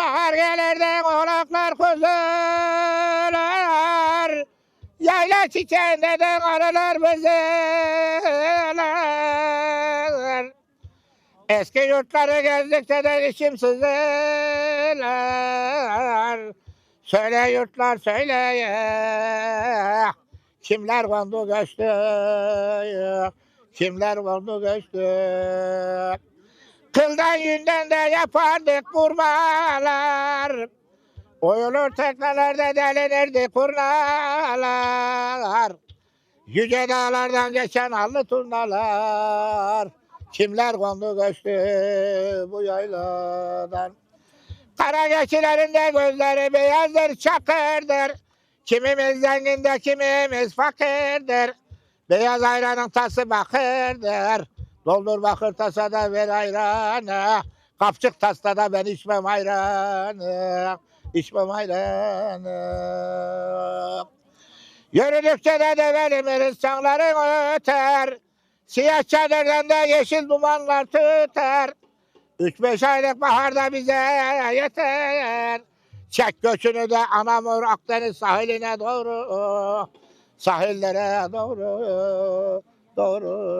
Bahar gelir de konaklar kuzular. Yayla çiçeğinde de karılar bözeler. Eski yurtları gezdikçe de içim sızlar. Söyle yurtlar söyle. Kimler kondu göçtü? Kimler kondu göçtü? Kıldan yünden de yapardık kurmalar. Oyulur teknelerde delinirdi kurnalar. Yüce dağlardan geçen allı turnalar. Kimler kondu göçtü bu yayladan. Kara geçilerin de gözleri beyazdır çakırdır. Kimimiz zengin de kimimiz fakirdir. Beyaz ayranın tası bakırdır. Doldur bakır tasada ver ayranı. Kapçık tasta da ben içmem ayranı. İçmem ayranı. Yürüdükçe de develimiz çanların öter. Siyah çadırdan da yeşil dumanlar tüter. Üç beş aylık baharda bize yeter. Çek göçünü de Anamur Akdeniz sahiline doğru. Sahillere doğru. Doğru.